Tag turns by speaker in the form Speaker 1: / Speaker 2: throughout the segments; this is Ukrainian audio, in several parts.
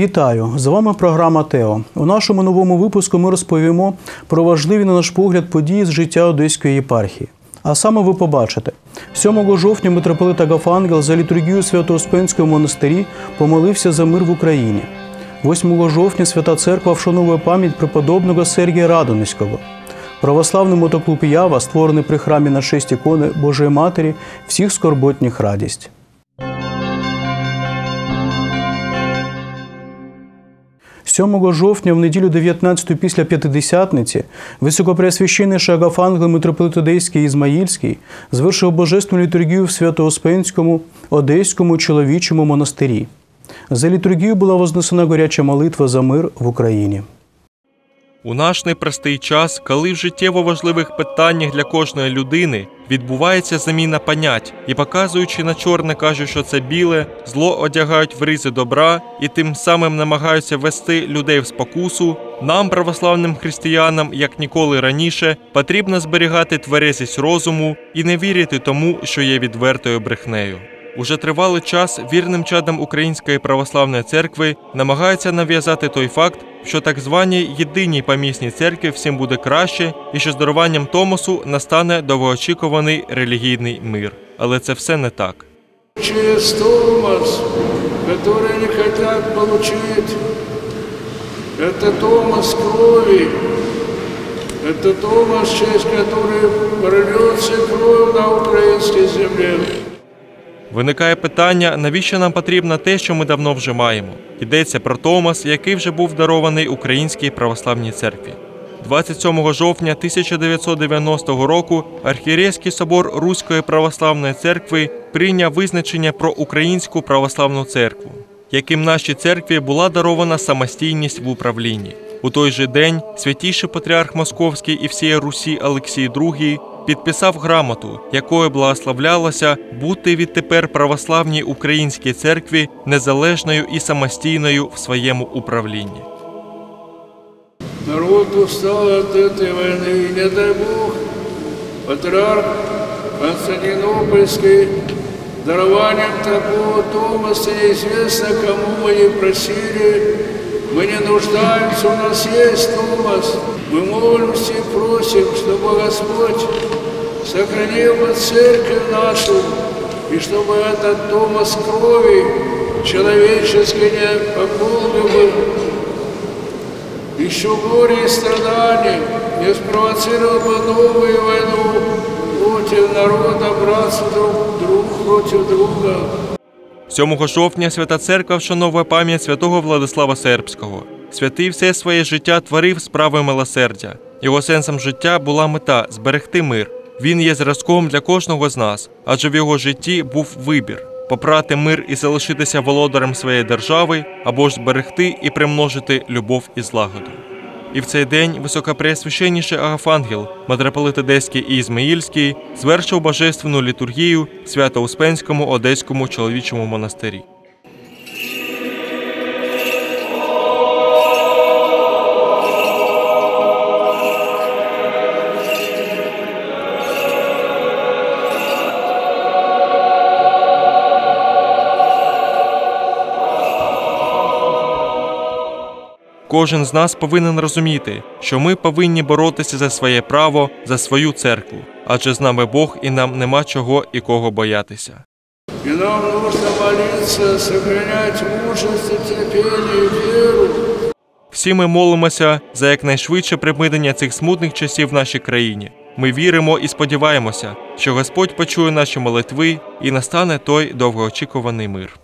Speaker 1: Вітаю! З вами програма Тео. У нашому новому випуску ми розповімо про важливі, на наш погляд, події з життя Одеської єпархії. А саме ви побачите, 7 жовтня митрополит Агафангел за літургію Свято-Успенського монастирі помолився за мир в Україні. 8 жовтня Свята Церква вшановує пам'ять преподобного Сергія Радонецького. Православний мотоклуб Ява, створений при храмі на шесть ікони Божої Матері, всіх скорботніх радість. Сьомого жовтня, в неділю 19 після П'ятидесятниці, високопреосвященніший Агафангел митрополит Одеський Ізмаїльський звершив божественну літургію в Свято-Успенському Одеському чоловічому монастирі. За літургію була вознесена горяча молитва за мир в Україні.
Speaker 2: У наш непростий час, коли в життєво важливих питаннях для кожної людини відбувається заміна понять і показуючи на чорне, кажуть, що це біле, зло одягають в ризи добра і тим самим намагаються вести людей в спокусу. Нам, православним християнам, як ніколи раніше, потрібно зберігати тверезість розуму і не вірити тому, що є відвертою брехнею. Уже тривалий час вірним чадам Української православної церкви намагаються нав'язати той факт, що так званій єдиній помісній церкві всім буде краще, і що з даруванням Томосу настане довгоочікуваний релігійний мир. Але це все не так.
Speaker 3: через Томас, который они хотят получить. Это Томас крови, это Томас, через который прольется кровь на украинской земле.
Speaker 2: Виникає питання, навіщо нам потрібно те, що ми давно вже маємо. Йдеться про Томас, який вже був дарований Українській православній церкві. 27 жовтня 1990 року архієрейський собор Руської православної церкви прийняв визначення про Українську православну церкву, яким нашій церкві була дарована самостійність в управлінні. У той же день святійший патріарх Московський і всієї Русі Олексій II підписав грамоту, якою благословлялося бути відтепер православній українській церкві незалежною і самостійною в своєму управлінні.
Speaker 3: Народ устал от этой войны, и не дай Бог, патриарх Константинопольский дарованием такого Томаса неизвестно, кому мы не просили, мы не нуждаемся, у нас есть Томас. Мы молимся и просим, чтобы Господь сохранил бы церковь нашу, и чтобы этот Томас крови человеческой не пополнил бы еще горе и страдания, не спровоцировал бы новую войну против народа, братства друг, друг против друга.
Speaker 2: 7 жовтня Свята Церква вшановує пам'ять святого Владислава Сербського. Святий все своє життя творив справи милосердя. Його сенсом життя була мета зберегти мир. Він є зразком для кожного з нас, адже в його житті був вибір попрати мир і залишитися володарем своєї держави, або ж зберегти і примножити любов і злагоду. І в цей день високопреосвященніший Агафангел, митрополит Одеський і Ізмаїльський, звершив божественну літургію Свято-Успенському Одеському чоловічому монастирі. Кожен з нас повинен розуміти, що ми повинні боротися за своє право, за свою церкву, адже з нами Бог і нам нема чого і кого боятися.
Speaker 3: И нам нужно молиться, сохранять мужество, терпение и веру.
Speaker 2: Всі ми молимося за якнайшвидше припинення цих смутних часів в нашій країні. Ми віримо і сподіваємося, що Господь почує наші молитви і настане той довгоочікуваний мир.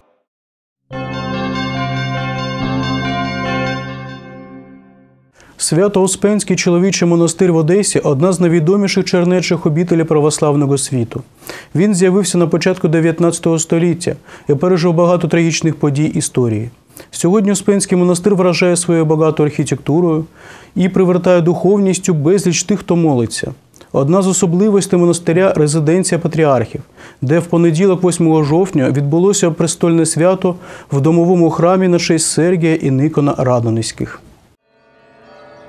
Speaker 1: Свято-Успенський чоловічий монастир в Одесі одна з найвідоміших чернечих обітелів православного світу. Він з'явився на початку 19 століття і пережив багато трагічних подій історії. Сьогодні Успенський монастир вражає своєю багатою архітектурою і привертає духовністю безліч тих, хто молиться. Одна з особливостей монастиря резиденція патріархів, де в понеділок, 8 жовтня, відбулося престольне свято в домовому храмі на честь Сергія і Никона Радонецьких.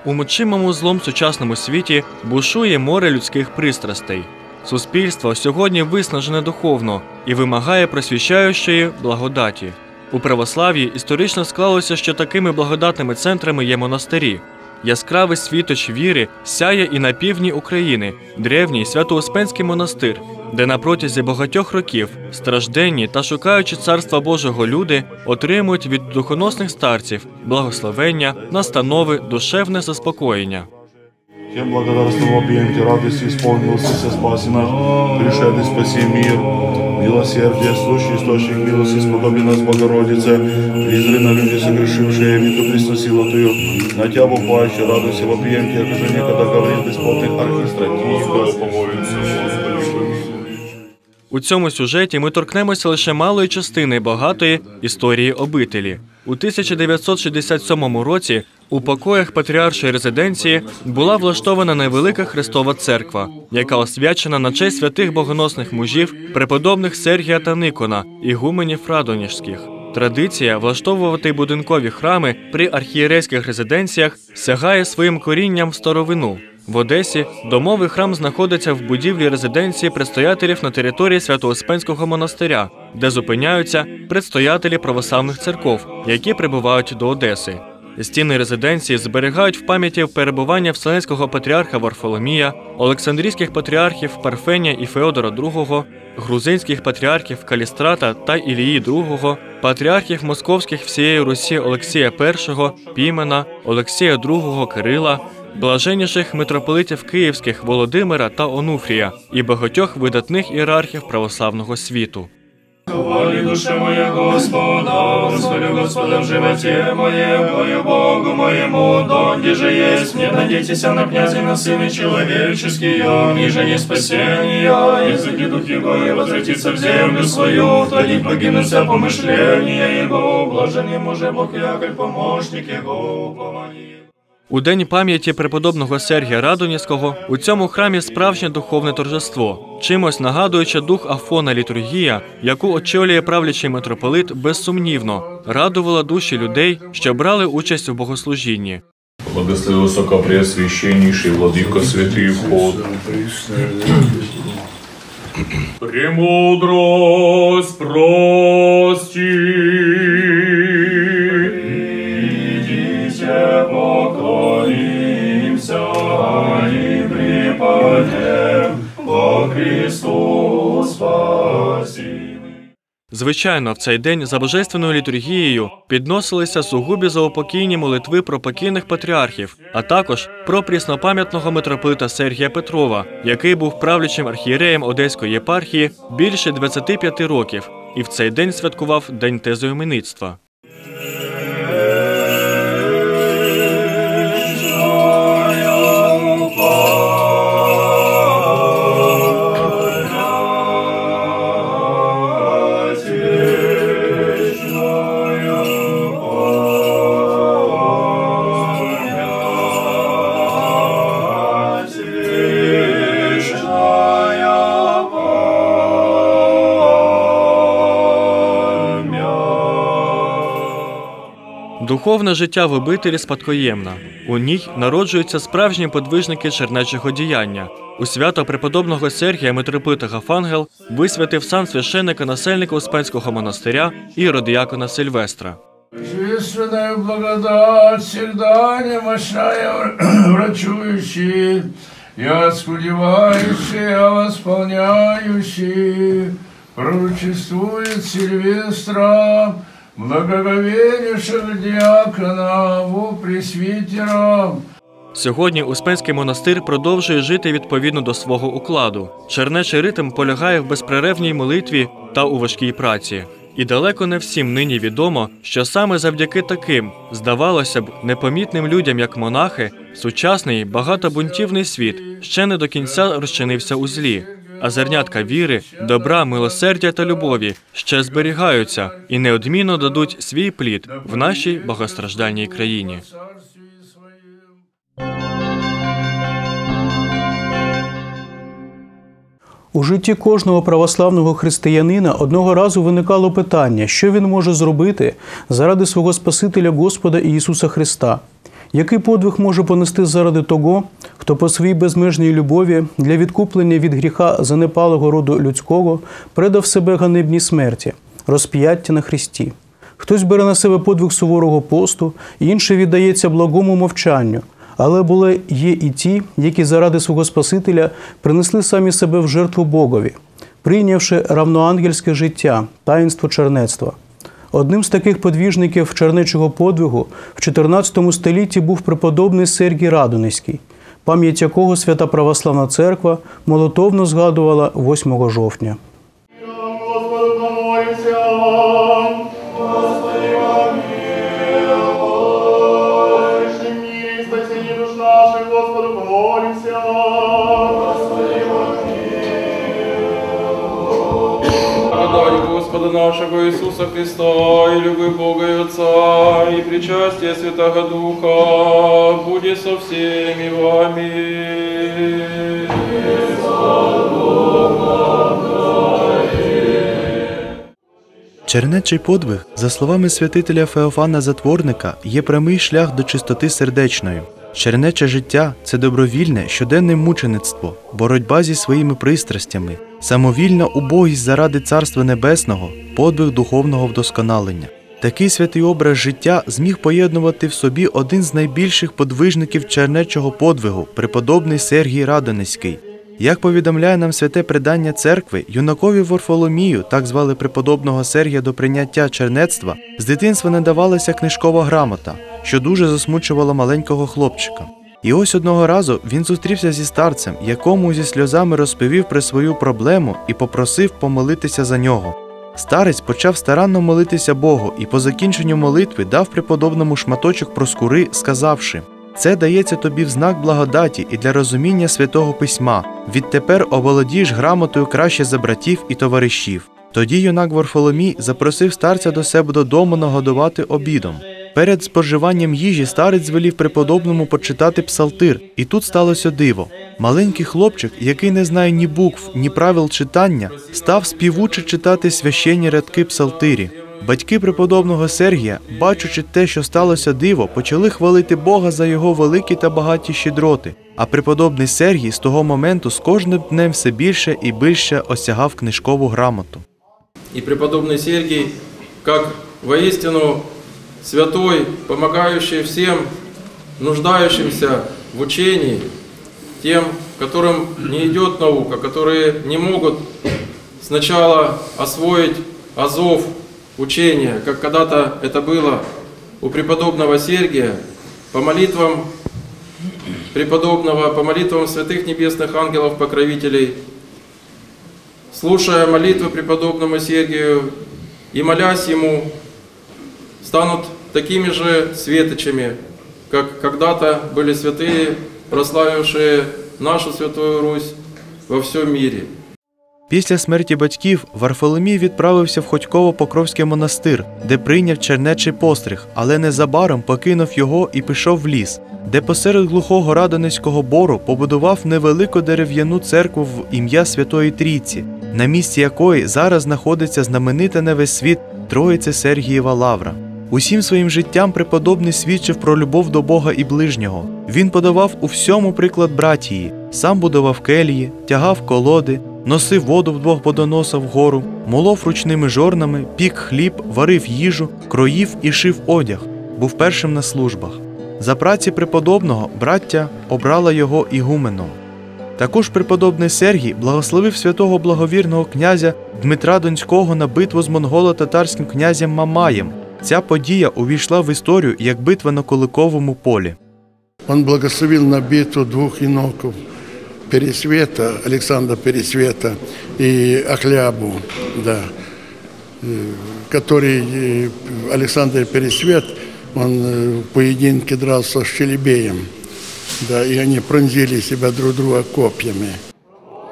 Speaker 4: У мочимому злом сучасному світі бушує море людських пристрастей. Суспільство сьогодні виснажене духовно і вимагає просвіщаючої благодаті. У православ'ї історично склалося, що такими благодатними центрами є монастирі. Яскравий світоч віри сяє і на півдні України, древній Свято-Успенський монастир, де на протязі багатьох років стражденні та шукаючи царства Божого люди отримують від духоносних старців благословення, настанови, душевне заспокоєння.
Speaker 5: Тем благодарством вопием Тебе, радости исполнился се спаси наш, мир, милосердие, сущий источник милости, сподоби нас, Богородице, призри на люди согрешившие, виту Христосилу Твою, на Тебя, Бог радуйся, вопием Тебя, же некогда говорил бесплотных архистратигов, помолимся, Господи,
Speaker 4: У цьому сюжеті ми торкнемося лише малої частини багатої історії обителі. У 1967 році у покоях патріаршої резиденції була влаштована невелика Христова церква, яка освячена на честь святих богоносних мужів, преподобних Сергія та Никона, ігуменів Радоніжських. Традиція влаштовувати будинкові храми при архієрейських резиденціях сягає своїм корінням в старовину. В Одесі домовий храм знаходиться в будівлі резиденції предстоятелів на території Свято-Успенського монастиря, де зупиняються предстоятелі православних церков, які прибувають до Одеси. Стіни резиденції зберігають в пам'яті перебування Вселенського патріарха Варфоломія, Олександрійських патріархів Парфенія і Феодора II, грузинських патріархів Калістрата та Ілії II, патріархів московських всієї Русі Олексія І, Пімена, Олексія II Кирила, блаженніших митрополитів київських Володимира та Онуфрія і багатьох видатних ієрархів православного світу.
Speaker 6: Хвали душа моя Господа, Господи, Господа в животе моем, Бою Богу моему, донде же есть мне, надейтесь на князя, на сыны человеческие, ниже не спасения, языки дух его и возвратится в землю свою, тоді погинуться помышления его, блаженный може Бог яколь помощник его, упование.
Speaker 4: У день пам'яті преподобного Сергія Радонівського у цьому храмі справжнє духовне торжество, чимось нагадуючи дух Афона літургія, яку очолює правлячий митрополит, безсумнівно радувала душі людей, що брали участь у богослужінні.
Speaker 6: Благослови высокопреосвященнейший Владыка Святый Вход. Премудрость прости.
Speaker 4: Звичайно, в цей день за божественною літургією підносилися сугубі заупокійні молитви про покійних патріархів, а також про пріснопам'ятного митрополита Сергія Петрова, який був правлячим архієреєм Одеської єпархії більше 25 років, і в цей день святкував День тезоіменництва. Духовне життя в обителі спадкоємна. У ній народжуються справжні подвижники чернечого діяння. У свято преподобного Сергія митрополита Гафангел висвятив сан священника насельника Успенського монастиря і родіякона Сильвестра.
Speaker 3: Божественная благодать всегда немощная врачующий, и оскудевающий, а восполняющий, пророчествует Сильвестра, благоговейнейшего диакона, во пресвитера,
Speaker 4: Сьогодні Успенський монастир продовжує жити відповідно до свого укладу. Чернечий ритм полягає в безперервній молитві та у важкій праці. І далеко не всім нині відомо, що саме завдяки таким, здавалося б, непомітним людям, як монахи, сучасний багатобунтівний світ ще не до кінця розчинився у злі. А зернятка віри, добра, милосердя та любові ще зберігаються і неодмінно дадуть свій плід в нашій багатостраждальній країні.
Speaker 1: У житті кожного православного християнина одного разу виникало питання, що він може зробити заради свого Спасителя Господа Ісуса Христа. Який подвиг може понести заради того, хто по своїй безмежній любові для відкуплення від гріха занепалого роду людського предав себе ганебній смерті, розп'яття на Христі? Хтось бере на себе подвиг суворого посту, інший віддається благому мовчанню. Але були є і ті, які заради свого Спасителя принесли самі себе в жертву Богові, прийнявши равноангельське життя, таїнство чернецтва. Одним з таких подвіжників чернечого подвигу в 14 столітті був преподобний Сергій Радониський, пам'ять якого свята православна церква молотовно згадувала 8 жовтня.
Speaker 6: Нашего Иисуса Христа и любви Бога и Отца и причастие Святого Духа будет со всеми вами.
Speaker 7: Чернечий подвиг, за словами святителя Феофана Затворника, є прямий шлях до чистоти сердечної. Чернече життя це добровільне щоденне мучеництво, боротьба зі своїми пристрастями, самовільна убогість заради Царства Небесного, подвиг духовного вдосконалення. Такий святий образ життя зміг поєднувати в собі один з найбільших подвижників чернечого подвигу, преподобний Сергій Радонецький. Як повідомляє нам святе предання церкви, юнакові Варфоломію, так звали преподобного Сергія до прийняття чернецтва, з дитинства не давалася книжкова грамота, що дуже засмучувало маленького хлопчика. І ось одного разу він зустрівся зі старцем, якому зі сльозами розповів про свою проблему і попросив помолитися за нього. Старець почав старанно молитися Богу і по закінченню молитви дав преподобному шматочок проскури, сказавши: це дається тобі в знак благодаті і для розуміння святого письма. Відтепер оволодієш грамотою краще за братів і товаришів. Тоді юнак Варфоломій запросив старця до себе додому нагодувати обідом. Перед споживанням їжі старець звелів преподобному почитати псалтир, і тут сталося диво. Маленький хлопчик, який не знає ні букв, ні правил читання, став співуче читати священні рядки псалтирі. Батьки преподобного Сергія, бачучи те, що сталося диво, почали хвалити Бога за його великі та багаті щедроти. А преподобний Сергій з того моменту з кожним днем все більше і більше осягав книжкову грамоту.
Speaker 8: И преподобный Сергий, как воистину святой, помогающий всем нуждающимся в учении, тем, которым не идет наука, которые не могут сначала освоить азов учения, как когда-то это было у преподобного Сергия, по молитвам преподобного, по молитвам святых небесных ангелов-покровителей, слушая молитвы преподобному Сергию и молясь ему, станут такими же светочами, как когда-то были святые, прославившие нашу Святую Русь во всем мире.
Speaker 7: Після смерті батьків Варфоломій відправився в Ходьково-Покровський монастир, де прийняв чернечий постриг, але незабаром покинув його і пішов в ліс, де посеред глухого радонецького бору побудував невелику дерев'яну церкву в ім'я Святої Трійці, на місці якої зараз знаходиться знаменита на весь світ Троїця Сергієва Лавра. Усім своїм життям преподобний свідчив про любов до Бога і ближнього. Він подавав у всьому приклад братії, сам будував келії, тягав колоди, носив воду вдвох водоноса вгору, молов ручними жорнами, пік хліб, варив їжу, кроїв і шив одяг, був першим на службах. За праці преподобного браття обрала його ігуменом. Також преподобний Сергій благословив святого благовірного князя Дмитра Донського на битву з монголо-татарським князем Мамаєм. Ця подія увійшла в історію як битва на Куликовому полі.
Speaker 9: Он благословил на битву двух иноков. Пересвета, Александра Пересвета и Ахлябу, да, э, который э, Александр Пересвет, он э, в поединке дрался с Челебеем, да, и они пронзили себя друг друга копьями.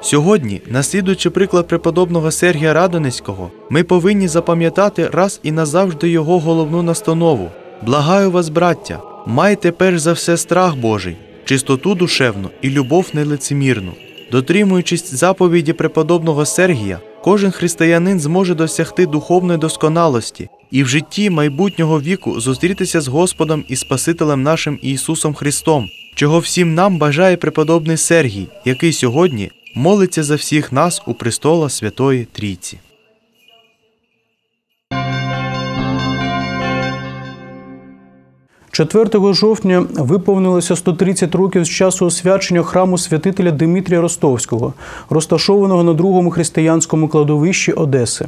Speaker 7: Сьогодні, наслідуючи приклад преподобного Сергія Радонецького, ми повинні запам'ятати раз і назавжди його головну настанову. Благаю вас, браття, майте перш за все страх Божий, чистоту душевну і любов нелицемірну. Дотримуючись заповіді преподобного Сергія, кожен християнин зможе досягти духовної досконалості і в житті майбутнього віку зустрітися з Господом і Спасителем нашим Ісусом Христом, чого всім нам бажає преподобний Сергій, який сьогодні молиться за всіх нас у престола Святої Трійці.
Speaker 1: 4 жовтня виповнилося 130 років з часу освячення храму святителя Димитрія Ростовського, розташованого на другому християнському кладовищі Одеси.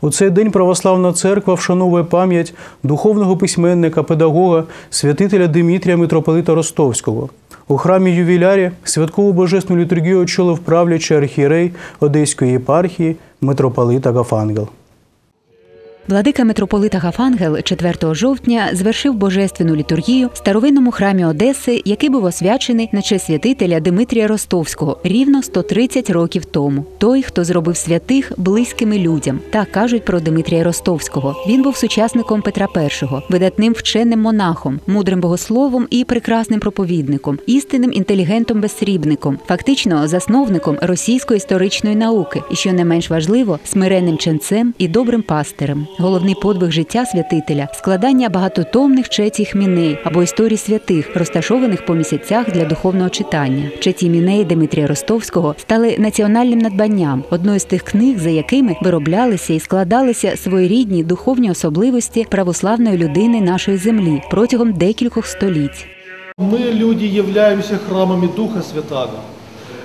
Speaker 1: У цей день православна церква вшановує пам'ять духовного письменника, педагога, святителя Димітрія митрополита Ростовського. У храмі ювілярі святкову божественну літургію очолив правлячий архієрей Одеської єпархії митрополит Агафангел.
Speaker 10: Владика митрополита Гафангел 4 жовтня звершив божественну літургію в старовинному храмі Одеси, який був освячений на честь святителя Димитрія Ростовського рівно 130 років тому. Той, хто зробив святих близькими людям, так кажуть про Димитрія Ростовського. Він був сучасником Петра І, видатним вченим монахом, мудрим богословом і прекрасним проповідником, істинним інтелігентом-безсрібником, фактично засновником російської історичної науки, і що не менш важливо, смиренним ченцем і добрим пастирем. Головний подвиг життя святителя складання багатотомних четіх міней або історій святих, розташованих по місяцях для духовного читання. Четі мінеї Дмитрія Ростовського стали національним надбанням, одною з тих книг, за якими вироблялися і складалися своєрідні духовні особливості православної людини нашої землі протягом декількох століть.
Speaker 11: Мы, люди, являемся храмами Духа Святаго.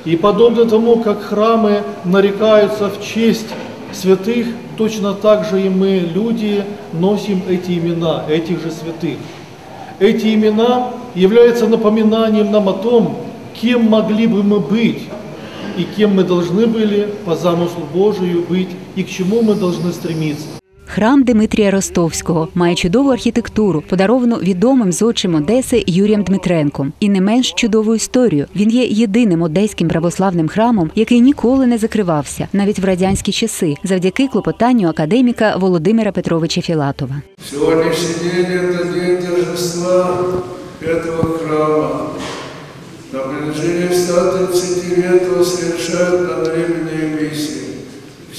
Speaker 11: И подобно тому, как храмы нарекаются в честь святых, точно так же и мы, люди, носим эти имена, этих же святых. Эти имена являются напоминанием нам о том, кем могли бы мы быть, и кем мы должны были по замыслу Божию быть, и к чему мы должны стремиться.
Speaker 10: Храм Дмитрія Ростовського має чудову архітектуру, подаровану відомим зодчим Одеси Юрієм Дмитренком, і не менш чудову історію. Він є єдиним одеським православним храмом, який ніколи не закривався, навіть в радянські часи, завдяки клопотанню академіка Володимира Петровича Філатова.
Speaker 3: Сегодняшний день – это день торжества этого храма. На протяжении 130 лет его совершают надвременные миссии.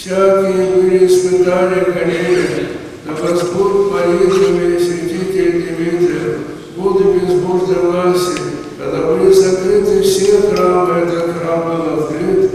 Speaker 3: Всякие были испытания, гонения, но Господь поедами святитель Дмитрия, буду безбожной власти, когда были закрыты все храмы, этот храм был открыт,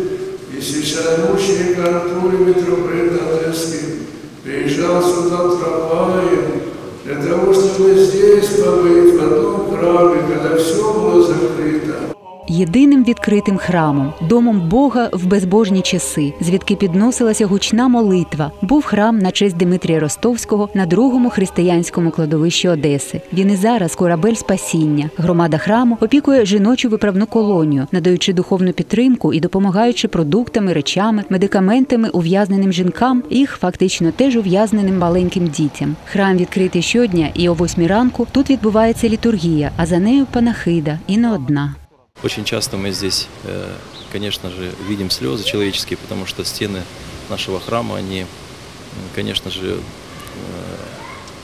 Speaker 3: и сейчас мученик Антоний, митрополит Одесский, приезжал сюда трамваем, для того, чтобы здесь побыть, в одном храме, когда все было закрыто.
Speaker 10: Єдиним відкритим храмом, домом Бога в безбожні часи, звідки підносилася гучна молитва, був храм на честь Дмитрія Ростовського на другому християнському кладовищі Одеси. Він і зараз корабель спасіння. Громада храму опікує жіночу виправну колонію, надаючи духовну підтримку і допомагаючи продуктами, речами, медикаментами ув'язненим жінкам, їх фактично теж ув'язненим маленьким дітям. Храм відкритий щодня, і о восьмій ранку тут відбувається літургія, а за нею панахида і не одна.
Speaker 12: Очень часто мы здесь, э, конечно же, видим слезы человеческие, потому что стены нашего храма, они, конечно же, э,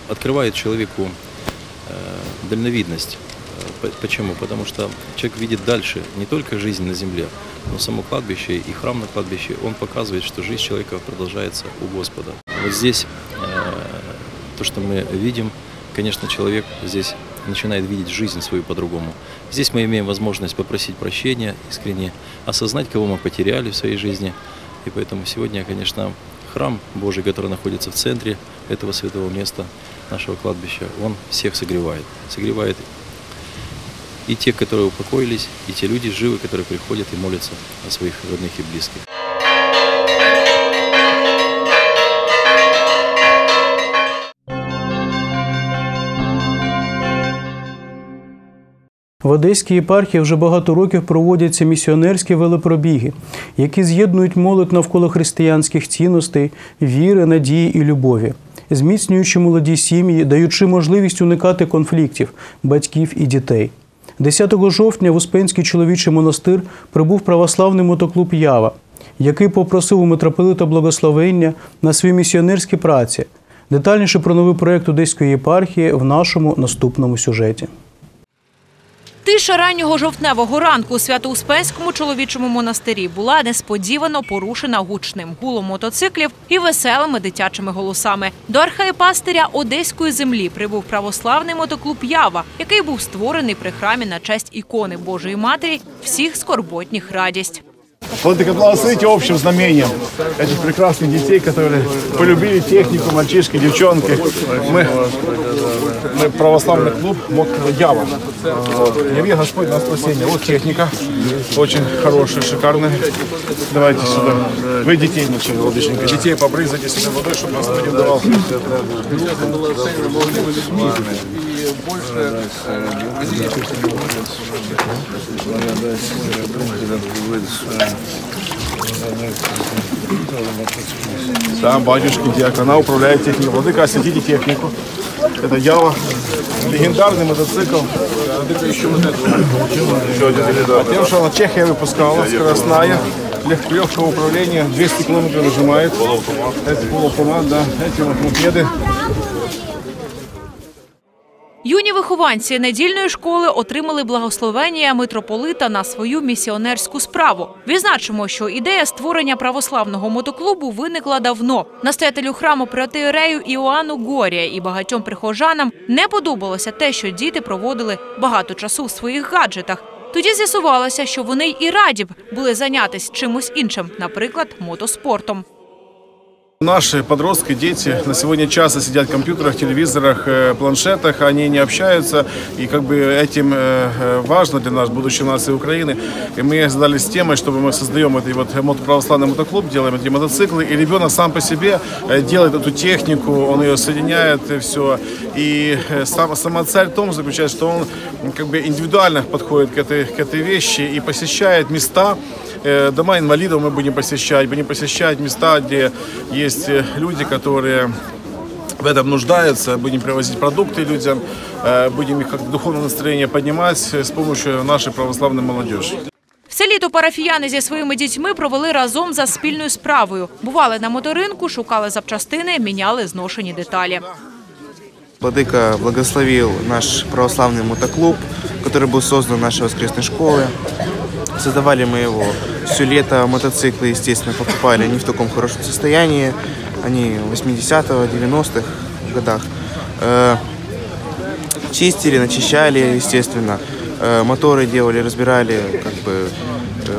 Speaker 12: открывают человеку э, дальновидность. По- Почему? Потому что человек видит дальше не только жизнь на земле, но само кладбище и храм на кладбище, он показывает, что жизнь человека продолжается у Господа. Вот здесь то, что мы видим, конечно, человек здесь начинает видеть жизнь свою по-другому. Здесь мы имеем возможность попросить прощения искренне, осознать, кого мы потеряли в своей жизни. И поэтому сегодня, конечно, храм Божий, который находится в центре этого святого места, нашего кладбища, он всех согревает. Согревает и тех, которые упокоились, и те люди живы, которые приходят и молятся о своих родных и близких.
Speaker 1: В Одеській єпархії вже багато років проводяться місіонерські велопробіги, які з'єднують молодь навколо християнських цінностей, віри, надії і любові, зміцнюючи молоді сім'ї, даючи можливість уникати конфліктів батьків і дітей. 10 жовтня в Успенський чоловічий монастир прибув православний мотоклуб Ява, який попросив у митрополита благословення на свої місіонерські праці. Детальніше про новий проєкт Одеської єпархії в нашому наступному сюжеті.
Speaker 13: Тиша раннього жовтневого ранку у Свято-Успенському чоловічому монастирі була несподівано порушена гучним гулом мотоциклів і веселими дитячими голосами. До архаєпастиря Одеської землі прибув православний мотоклуб Ява, який був створений при храмі на честь ікони Божої Матері всіх скорботніх радість.
Speaker 14: Владыка, благословите общим знамением этих прекрасных детей, которые полюбили технику, мальчишки, девчонки. Мы, мы православный клуб МОК Ява. Вот. Яви Господь на спасение. Вот техника. Очень хорошая, шикарная. Давайте сюда. Вы детей вначале, Владыченька. Детей побрызайте сюда водой, чтобы Господь им давал. Да, батюшки, диакона управляет техникой. Владыка, осветите технику. Это Ява. Легендарный мотоцикл. Еще А тем, что она Чехия выпускала, скоростная, лег- легкого управления, 200 километров нажимает. Это полуавтомат, да. Эти вот мопеды.
Speaker 13: Юні вихованці недільної школи отримали благословення митрополита на свою місіонерську справу. Відзначимо, що ідея створення православного мотоклубу виникла давно. Настоятелю храму протиерею Іоанну Горія і багатьом прихожанам не подобалося те, що діти проводили багато часу в своїх гаджетах. Тоді з'ясувалося, що вони і раді б були зайнятися чимось іншим, наприклад, мотоспортом.
Speaker 14: Наши подростки, дети на сегодня часто сидят в компьютерах, телевизорах, э, планшетах, они не общаются, и как бы этим э, э, важно для нас, будущей нации Украины. И мы задались темой, чтобы мы создаем этот вот мото- православный мотоклуб, делаем эти мотоциклы, и ребенок сам по себе делает эту технику, он ее соединяет, и все. И э, сам, сама цель в том заключается, что он м, как бы индивидуально подходит к этой, к этой вещи и посещает места, Э, Дома инвалидов мы будем посещать, будем посещать места, где есть э, люди, которые в этом нуждаются, будем привозить продукты людям, э, будем их как духовное настроение поднимать э, с помощью нашей православной молодежи.
Speaker 13: Все літо парафіяни зі своїми дітьми провели разом за спільною справою. Бували на моторинку, шукали запчастини, міняли зношені деталі.
Speaker 15: Владыка благословил наш православный мотоклуб, который был создан нашей воскресной школы. Создавали мы его все лето. Мотоциклы, естественно, покупали не в таком хорошем состоянии. Они 80-го, 90-х годах. Э, Чистили, начищали, естественно. Э, Моторы делали, разбирали, как бы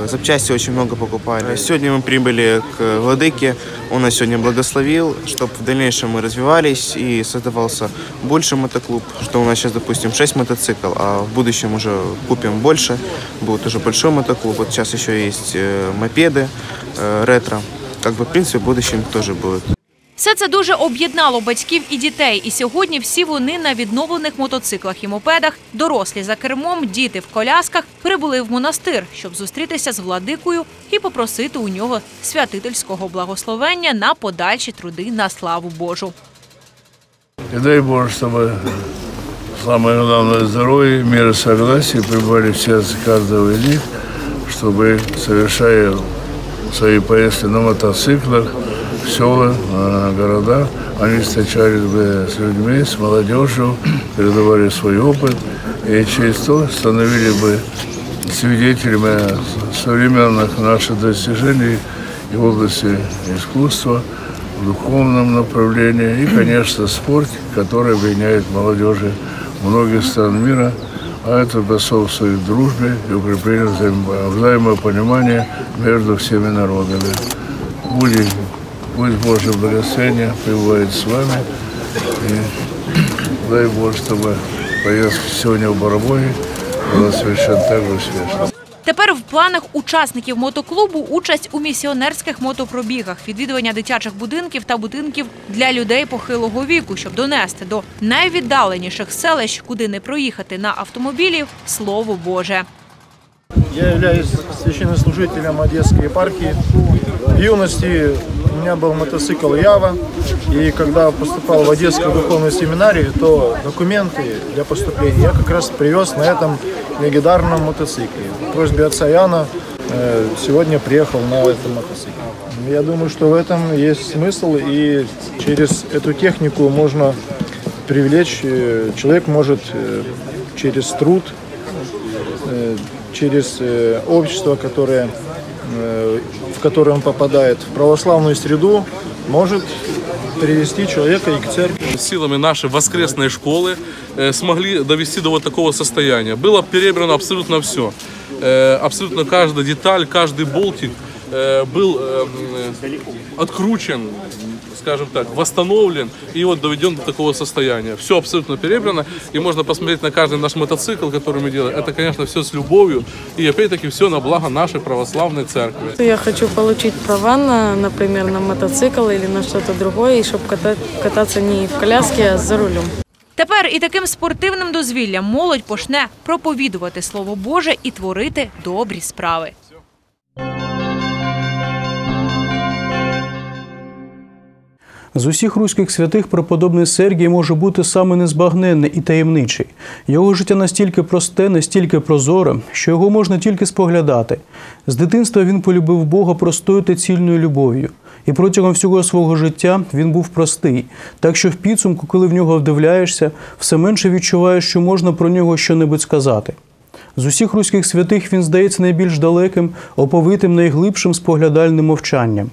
Speaker 15: запчасти очень много покупали. Сегодня мы прибыли к Владыке. Он нас сегодня благословил, чтобы в дальнейшем мы развивались и создавался больше мотоклуб, что у нас сейчас, допустим, 6 мотоциклов, а в будущем уже купим больше, будет уже большой мотоклуб. Вот сейчас еще есть э, мопеды э, ретро. Как бы, в принципе, в будущем тоже будет.
Speaker 13: Все це дуже об'єднало батьків і дітей. І сьогодні всі вони на відновлених мотоциклах і мопедах, дорослі за кермом, діти в колясках прибули в монастир, щоб зустрітися з владикою і попросити у нього святительського благословення на подальші труди на славу Божу.
Speaker 16: И дай Боже, чтобы самое главное здоровье, мир и согласие пребывали в сердце каждого из них, чтобы, совершая свои поездки на мотоциклах, в села, на города, они встречались бы с людьми, с молодежью, передавали свой опыт и через то становились бы свидетелями современных наших достижений и в области искусства, в духовном направлении и, конечно, спорт, который объединяет молодежи многих стран мира, а это способствует дружбе и укреплению взаимо- взаимопонимания между всеми народами. Будет, пусть Божье благословение пребывает с вами. И дай Боже, чтобы поездка сегодня в Барабоне была совершенно так же успешной.
Speaker 13: Тепер в планах учасників мотоклубу участь у місіонерських мотопробігах, відвідування дитячих будинків та будинків для людей похилого віку, щоб донести до найвіддаленіших селищ, куди не проїхати на автомобілі, слово Боже.
Speaker 11: Я являюсь священнослужителем Одесской епархии. В юности у Меня был мотоцикл Ява, и когда поступал в Одесскую духовную семинарию, то документы для поступления я как раз привез на этом легендарном мотоцикле. По просьбе отца Яна э, сегодня приехал на этом мотоцикле. Я думаю, что в этом есть смысл, и через эту технику можно привлечь, э, человек может э, через труд через общество, которое, в которое он попадает, в православную среду, может привести человека и к церкви.
Speaker 17: силами нашей воскресной школы э, смогли довести до вот такого состояния. Было перебрано абсолютно все. Э, абсолютно каждая деталь, каждый болтик э, был э, откручен, скажем так, восстановлен и вот доведен до такого состояния. Все абсолютно перебрано, и можно посмотреть на каждый наш мотоцикл, который мы делаем. Это, конечно, все с любовью, и опять-таки все на благо нашей православной церкви.
Speaker 18: Я хочу получить права, на, например, на мотоцикл или на что-то другое, и чтобы кататься не в коляске, а за рулем.
Speaker 13: Тепер і таким спортивним дозвіллям молодь почне проповідувати слово Боже і творити добрі справи.
Speaker 1: З усіх руських святих преподобний Сергій може бути саме незбагненний і таємничий. Його життя настільки просте, настільки прозоре, що його можна тільки споглядати. З дитинства він полюбив Бога простою та цільною любов'ю. І протягом всього свого життя він був простий, так що в підсумку, коли в нього вдивляєшся, все менше відчуваєш, що можна про нього щонебудь сказати. З усіх руських святих він здається найбільш далеким, оповитим найглибшим споглядальним мовчанням.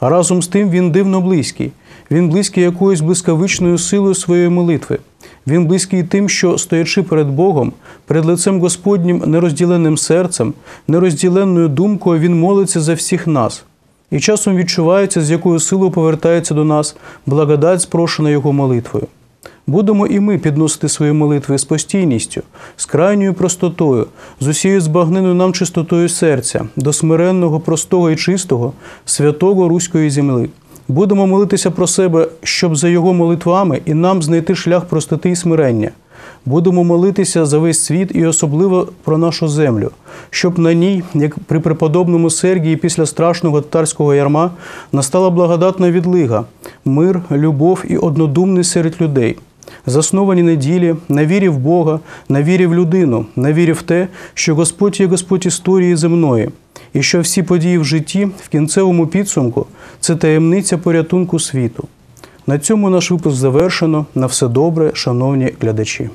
Speaker 1: А разом з тим він дивно близький. Він близький якоюсь блискавичною силою своєї молитви. Він близький тим, що, стоячи перед Богом, перед лицем Господнім, нерозділеним серцем, нерозділеною думкою, він молиться за всіх нас. І часом відчувається, з якою силою повертається до нас благодать, спрошена його молитвою. Будемо і ми підносити свої молитви з постійністю, з крайньою простотою, з усією збагненою нам чистотою серця, до смиренного, простого і чистого, святого Руської земли. Будемо молитися про себе, щоб за його молитвами і нам знайти шлях простоти і смирення. Будемо молитися за весь світ і особливо про нашу землю, щоб на ній, як при преподобному Сергії після страшного татарського ярма, настала благодатна відлига, мир, любов і однодумність серед людей, засновані на ділі, на вірі в Бога, на вірі в людину, на вірі в те, що Господь є Господь історії земної, і що всі події в житті в кінцевому підсумку це таємниця порятунку світу. На цьому наш випуск завершено. На все добре, шановні глядачі.